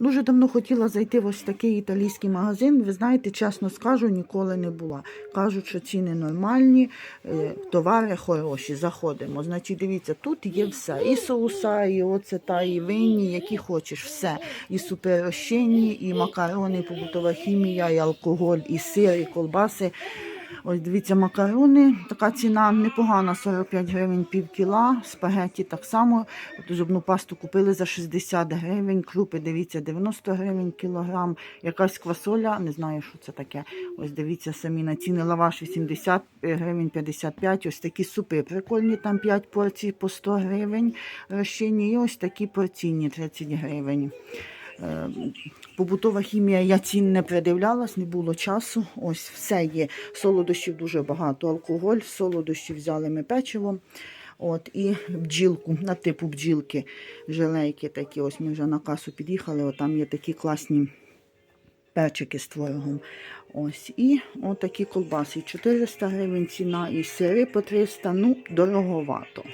Дуже давно хотіла зайти в ось такий італійський магазин. Ви знаєте, чесно скажу, ніколи не була. Кажуть, що ціни нормальні, е, товари хороші. Заходимо. Значить, дивіться, тут є все. І соуса, і оцета, і винні, які хочеш, все. І суперощенні, і макарони, і побутова хімія, і алкоголь, і сир, і колбаси. Ось дивіться, макарони. Така ціна непогана, 45 гривень пів кіла. Спагетті так само. От зубну пасту купили за 60 гривень. Крупи, дивіться, 90 гривень кілограм. Якась квасоля, не знаю, що це таке. Ось дивіться самі на ціни. Лаваш 80 гривень 55. Ось такі супи прикольні, там 5 порцій по 100 гривень розчинні. І ось такі порційні 30 гривень. Е, Побутова хімія, я цін не придивлялась, не було часу. Ось все є. Солодощів дуже багато. Алкоголь, солодощі взяли ми печиво. От, і бджілку, на типу бджілки, желейки такі. Ось ми вже на касу під'їхали, там є такі класні перчики з творогом. Ось, і отакі колбаси. 400 гривень ціна, і сири по 300, ну, дороговато.